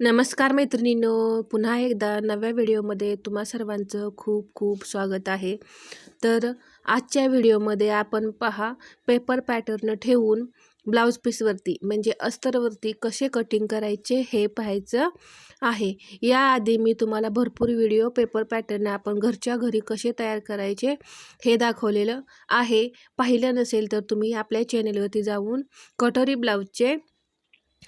नमस्कार मैत्रिणींनो पुन्हा एकदा नव्या व्हिडिओमध्ये तुम्हा सर्वांचं खूप खूप स्वागत आहे. तर आजच्या व्हिडिओमध्ये आपण पहा पेपर पॅटर्न ठेवून ब्लाऊज पीसवरती म्हणजे अस्तरवरती कसे कटिंग करायचे हे पाहायचं आहे. याआधी मी तुम्हाला भरपूर व्हिडिओ पेपर पॅटर्न आपण घरच्या घरी कसे तयार करायचे हे दाखवलेलं आहे. पाहिलं नसेल तर तुम्ही आपल्या चॅनेलवरती जाऊन कटोरी ब्लाऊजचे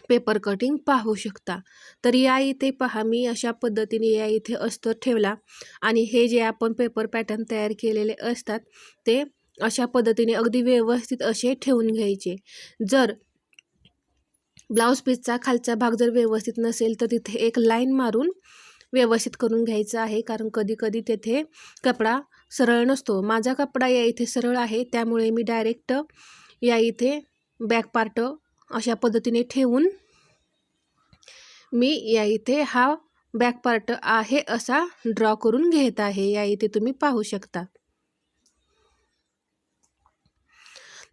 पेपर कटिंग पाहू शकता. तर या इथे पहा मी अशा पद्धतीने या इथे अस्तर ठेवला आणि हे जे आपण पेपर पॅटर्न तयार केलेले असतात ते अशा पद्धतीने अगदी व्यवस्थित असे ठेवून घ्यायचे. जर ब्लाऊज पीसचा खालचा भाग जर व्यवस्थित नसेल तर तिथे एक लाईन मारून व्यवस्थित करून घ्यायचं आहे कारण कधी कधी तेथे कपडा सरळ नसतो. माझा कपडा या इथे सरळ आहे त्यामुळे मी डायरेक्ट या इथे बॅक पार्ट अशा पद्धतीने ठेवून मी या इथे हा बॅक पार्ट आहे असा ड्रॉ करून घेत आहे. या इथे तुम्ही पाहू शकता.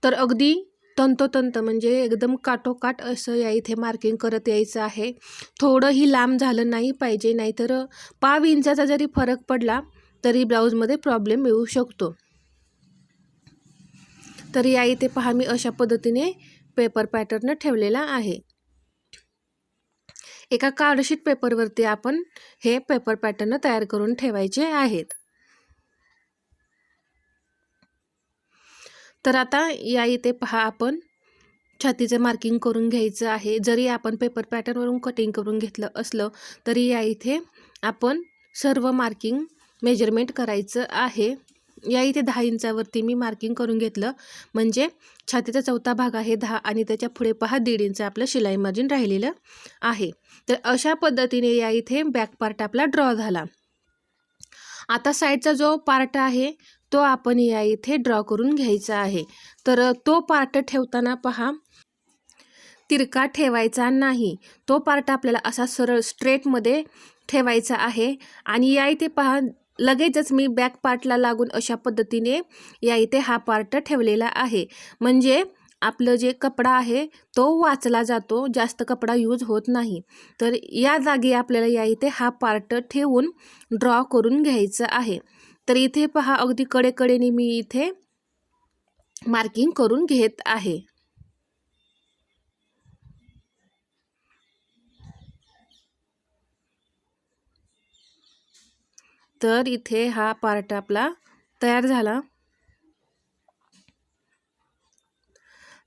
तर अगदी तंतोतंत म्हणजे एकदम काटोकाट असं या इथे मार्किंग करत यायचं आहे. थोडंही लांब झालं नाही पाहिजे नाहीतर पाव इंचाचा जरी फरक पडला तरी ब्लाऊजमध्ये प्रॉब्लेम येऊ शकतो. तर या इथे पहा मी अशा पद्धतीने पेपर पॅटर्न ठेवलेला आहे. एका कार्डशीट पेपरवरती आपण हे पेपर पॅटर्न तयार करून ठेवायचे आहेत. तर आता या इथे पहा आपण. छातीचं मार्किंग करून घ्यायचं आहे. जरी आपण पेपर पॅटर्नवरून कटिंग करून घेतलं असलं तरी या इथे आपण सर्व मार्किंग मेजरमेंट करायचं आहे. या इथे दहा इंचावरती मी मार्किंग करून घेतलं. म्हणजे छातीचा चौथा भाग आहे दहा आणि त्याच्या पुढे पहा दीड इंच आपलं शिलाई मार्जिन राहिलेलं आहे. तर अशा पद्धतीने या इथे बॅक पार्ट आपला ड्रॉ झाला. आता साईडचा जो पार्ट आहे तो आपण या इथे ड्रॉ करून घ्यायचा आहे. तर तो पार्ट ठेवताना पहा तिरका ठेवायचा नाही. तो पार्ट आपल्याला असा सरळ स्ट्रेटमध्ये ठेवायचा आहे. आणि या इथे पहा लगेचच मी बॅक पार्टला लागून अशा पद्धतीने या इथे हा पार्ट ठेवलेला आहे. म्हणजे आपलं जे कपडा आहे तो वाचला जातो जास्त कपडा यूज होत नाही. तर या जागी आपल्याला या इथे हा पार्ट ठेवून ड्रॉ करून घ्यायचं आहे. तर इथे पहा अगदी कडेकडेने मी इथे मार्किंग करून घेत आहे. तर इथे हा पार्ट आपला तयार झाला.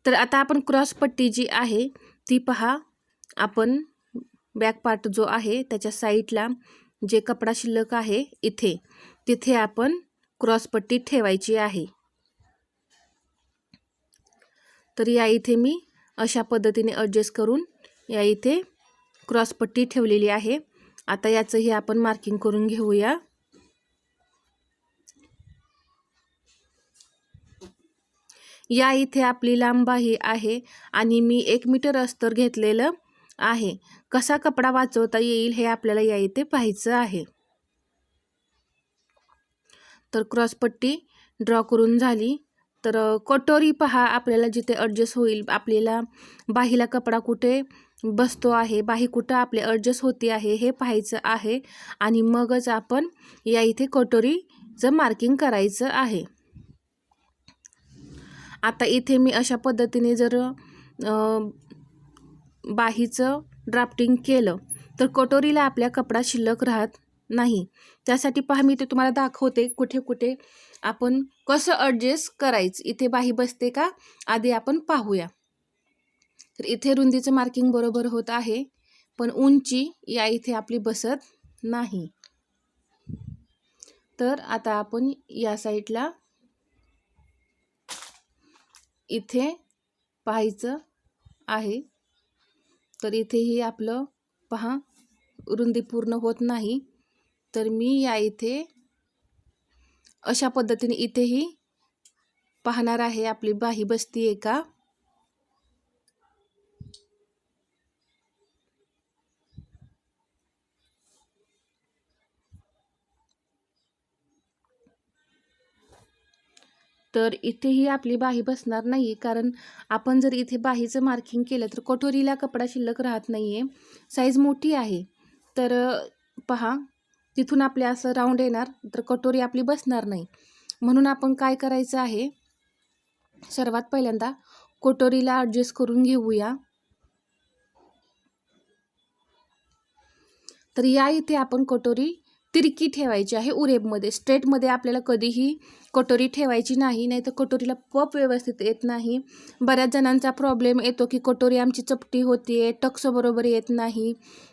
तर आता आपण क्रॉस पट्टी जी आहे ती पहा. आपण बॅक पार्ट जो आहे त्याच्या साईडला जे कपडा शिल्लक आहे इथे. तिथे आपण क्रॉस पट्टी ठेवायची आहे. तर या इथे मी अशा पद्धतीने ॲडजस्ट करून या इथे क्रॉस पट्टी ठेवलेली आहे. आता याचंही आपण मार्किंग करून घेऊया. या इथे आपली लांबाही आहे आणि मी एक मीटर अस्तर घेतलेलं आहे. कसा कपडा वाचवता येईल हे आपल्याला या इथे पाहायचं आहे. तर क्रॉसपट्टी ड्रॉ करून झाली. तर कटोरी पहा आपल्याला जिथे ॲडजस्ट होईल. आपल्याला बाहीला कपडा कुठे बसतो आहे बाही कुठं आपले ॲडजस्ट होते आहे हे पाहायचं आहे. आणि मगच आपण या इथे कटोरीचं मार्किंग करायचं आहे. आता इथे मी अशा पद्धतीने जर बाहीचं ड्राफ्टिंग केलं तर कटोरीला आपल्या कपडा शिल्लक राहत नाही. त्यासाठी पहा मी ते तुम्हाला दाखवते कुठे कुठे आपण कसं ॲडजस्ट करायचं. इथे बाही बसते का? आधी आपण पाहूया. तर इथे रुंदीचं मार्किंग बरोबर होत आहे पण उंची या इथे आपली बसत नाही. तर आता आपण या साईडला इथे पाहायचं आहे. तर इथेही आपलं पहा रुंदी पूर्ण होत नाही. तर मी या इथे अशा पद्धतीने इथेही पाहणार आहे आपली बाही बसती आहे का? तर इथेही आपली बाही बसणार नाही कारण आपण जर इथे बाहीचं मार्किंग केलं तर कटोरीला कपडा शिल्लक राहत नाही आहे साईज मोठी आहे. तर पहा तिथून आपले असं राऊंड येणार तर कटोरी आपली बसणार नाही. म्हणून आपण काय करायचं आहे? सर्वात पहिल्यांदा कटोरीला ॲडजस्ट करून घेऊया. तर या इथे आपण कटोरी तिरकी ठेवायची आहे उरेबमध्ये. स्ट्रेटमध्ये आपल्याला कधीही कटोरी ठेवायची नाही नाही तर कटोरीला पप व्यवस्थित येत नाही. बऱ्याच जणांचा प्रॉब्लेम येतो की कटोरी आमची चपटी होते टक्स बरोबर येत नाही.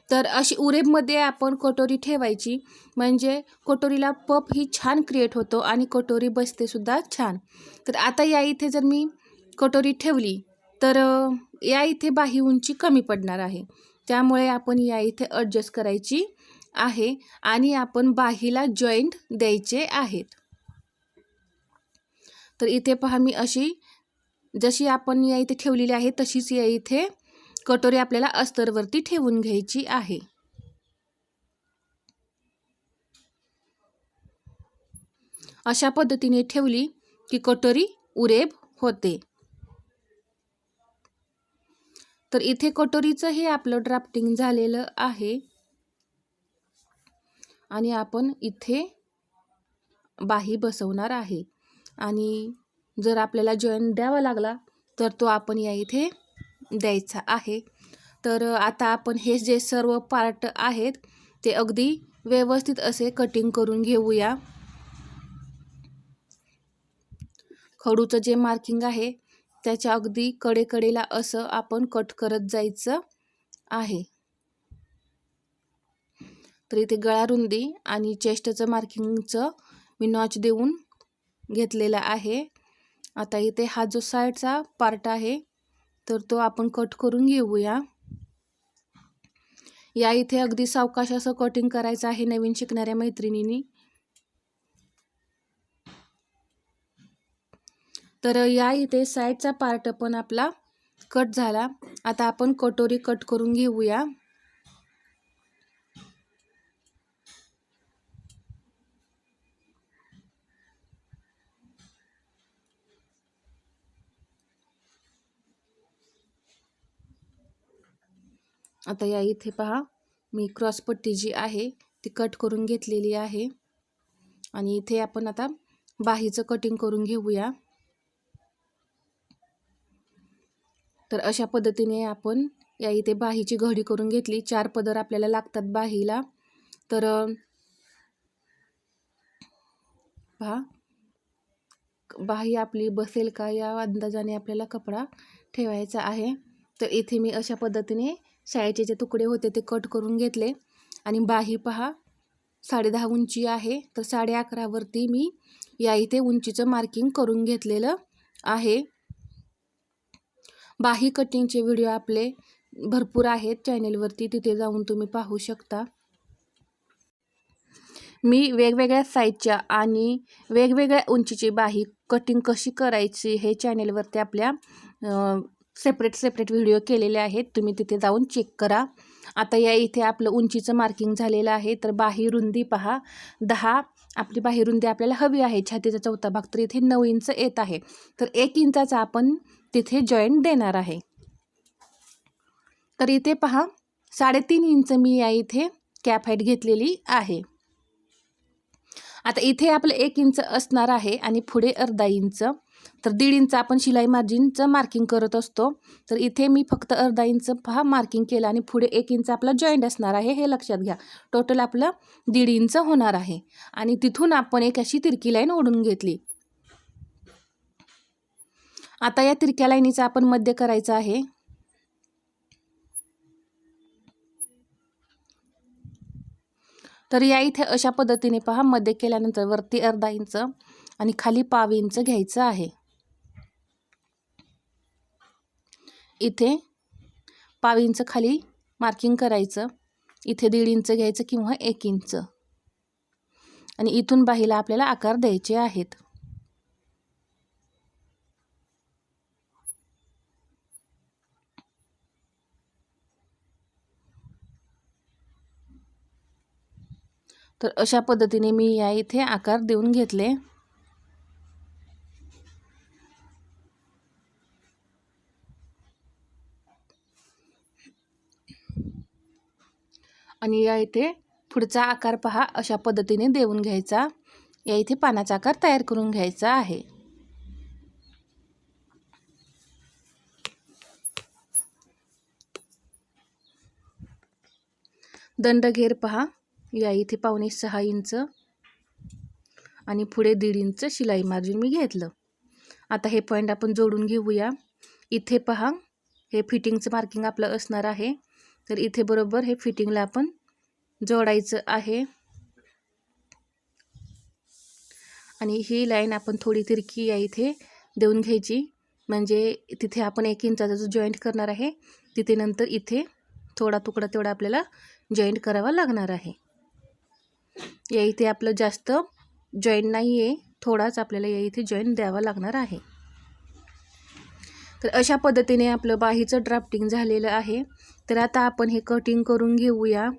तर अशी उरेबमध्ये आपण कटोरी ठेवायची. म्हणजे कटोरीला पप ही छान क्रिएट होतो आणि कटोरी बसतेसुद्धा छान. तर आता या इथे जर मी कटोरी ठेवली तर या इथे बाही उंची कमी पडणार आहे. त्यामुळे आपण या इथे ॲडजस्ट करायची आहे आणि आपण बाहीला जॉईंट द्यायचे आहेत. तर इथे पहा मी अशी जशी आपण या इथे ठेवलेली आहे तशीच या इथे कटोरी आपल्याला अस्तरवरती ठेवून घ्यायची आहे. अशा पद्धतीने ठेवली की कटोरी उरेब होते. तर इथे कटोरीचं हे आपलं ड्राफ्टिंग झालेलं आहे. आणि आपण इथे बाही बसवणार आहे. आणि जर आपल्याला जॉईन द्यावा लागला तर तो आपण या इथे द्यायचा आहे. तर आता आपण हे जे सर्व पार्ट आहेत ते अगदी व्यवस्थित असे कटिंग करून घेऊया. खडूचं जे मार्किंग आहे त्याच्या अगदी कडेकडेला असं आपण कट करत जायचं आहे. तर इथे गळा रुंदी आणि चेस्टचं मार्किंगचं मी नॉच देऊन घेतलेला आहे. आता इथे हा जो साईडचा पार्ट आहे तर तो आपण कट करून घेऊया. या इथे अगदी सावकाश असं कटिंग करायचं आहे नवीन शिकणाऱ्या मैत्रिणींनी. तर या इथे साईडचा पार्ट पण आपला कट झाला. आता आपण कटोरी कट करून घेऊया. आता या इथे पहा. मी क्रॉसपट्टी जी आहे ती कट करून घेतलेली आहे. आणि इथे आपण आता बाहीचं कटिंग करून घेऊया. तर अशा पद्धतीने आपण या इथे बाहीची घडी करून घेतली. चार पदर आपल्याला लागतात बाहीला. तर पहा. बाही आपली बसेल का या अंदाजाने आपल्याला कपडा ठेवायचा आहे. तर इथे मी अशा पद्धतीने शाळेचे जे तुकडे होते ते कट करून घेतले. आणि बाही पहा साडे दहा उंची आहे. तर साडे अकरावरती मी या इथे उंचीचं मार्किंग करून घेतलेलं आहे. बाही कटिंगचे व्हिडिओ आपले भरपूर आहेत. चॅनेलवरती तिथे जाऊन तुम्ही पाहू शकता. मी वेगवेगळ्या साईजच्या आणि वेगवेगळ्या उंचीची बाही कटिंग कशी करायची हे चॅनेलवरती आपल्या सेपरेट सेपरेट व्हिडिओ केलेले आहेत. तुम्ही तिथे जाऊन चेक करा. आता या इथे आपलं उंचीचं मार्किंग झालेलं आहे. तर बाही रुंदी पहा. दहा. आपली बाही रुंदी आपल्याला हवी आहे. छातीचा चौथा भाग तर इथे नऊ इंच येत आहे. तर एक इंचाचा आपण तिथे जॉईंट देणार आहे. तर इथे पहा. साडेतीन इंच मी या इथे कॅप हाईट घेतलेली आहे. आता इथे आपलं एक इंच असणार आहे आणि पुढे अर्धा इंच. तर दीड इंच आपण शिलाई मार्जिनचं मार्किंग करत असतो. तर इथे मी फक्त अर्धा इंच पहा मार्किंग केलं आणि पुढे एक इंच आपला जॉईंट असणार आहे हे लक्षात घ्या. टोटल आपलं दीड इंच होणार आहे. आणि तिथून आपण एक अशी तिरकी लाईन ओढून घेतली. आता या तिरक्या लाईनीचा आपण मध्य करायचं आहे. तर या इथे अशा पद्धतीने पहा मध्य केल्यानंतर वरती अर्धा इंच. आणि खाली पाव इंच घ्यायचं आहे. इथे पाव इंच खाली मार्किंग करायचं इथे दीड इंच घ्यायचं किंवा एक इंच. आणि इथून बाहीला आपल्याला आकार द्यायचे आहेत. तर अशा पद्धतीने मी या इथे आकार देऊन घेतले. आणि या इथे पुढचा आकार पहा अशा पद्धतीने देऊन घ्यायचा. या इथे पानाचा आकार तयार करून घ्यायचा आहे. दंडघेर पहा या इथे पावणे सहा इंच आणि पुढे दीड इंच शिलाई मार्जिन मी घेतलं. आता हे पॉईंट आपण जोडून घेऊया. इथे पहा हे फिटिंगचं मार्किंग आपलं असणार आहे. तर इथे बरोबर हे फिटिंगला आपण जोडायचं आहे. आणि ही लाईन आपण थोडी तिरकी या इथे देऊन घ्यायची. म्हणजे तिथे आपण एक इंचाचा जो जॉईंट करणार आहे तिथे नंतर इथे थोडा तुकडा तेवढा आपल्याला जॉईंट करावा लागणार आहे. या इथे आपलं जास्त जॉईंट नाही आहे थोडाच आपल्याला या इथे जॉईंट द्यावा लागणार आहे. तर अशा पद्धतीने आपलं बाहीचं ड्राफ्टिंग झालेलं आहे. तर आता आपण हे कटिंग करून घेऊया.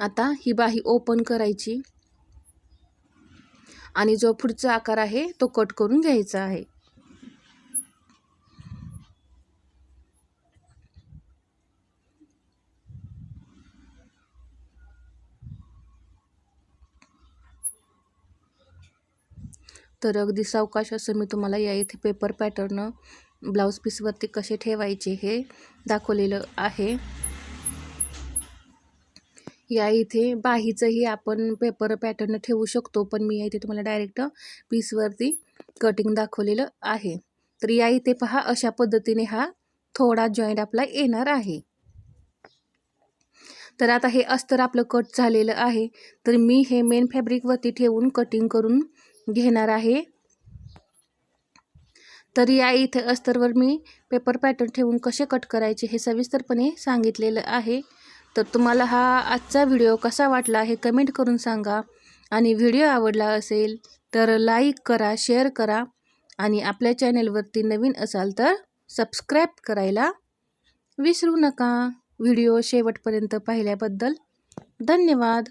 आता ही बाही ओपन करायची. आणि जो पुढचा आकार आहे तो कट करून घ्यायचा आहे. तर अगदी सावकाश असं मी तुम्हाला या इथे पेपर पॅटर्न ब्लाऊज पीसवरती कसे ठेवायचे हे दाखवलेलं आहे. या इथे बाहीचंही आपण पेपर पॅटर्न ठेवू शकतो पण मी या इथे तुम्हाला डायरेक्ट पीसवरती कटिंग दाखवलेलं आहे. तर या इथे पहा अशा पद्धतीने हा थोडा जॉईंट आपला येणार आहे. तर आता हे अस्तर आपलं कट झालेलं आहे. तर मी हे मेन फॅब्रिकवरती ठेवून कटिंग करून घेणार आहे. तर या इथे अस्तरवर मी पेपर पॅटर्न ठेवून कसे कट करायचे हे सविस्तरपणे सांगितलेलं आहे. तर तुम्हाला हा आजचा व्हिडिओ कसा वाटला हे कमेंट करून सांगा. आणि व्हिडिओ आवडला असेल तर लाईक करा शेअर करा. आणि आपल्या चॅनलवरती नवीन असाल तर सबस्क्राईब करायला विसरू नका. व्हिडिओ शेवटपर्यंत पाहिल्याबद्दल धन्यवाद.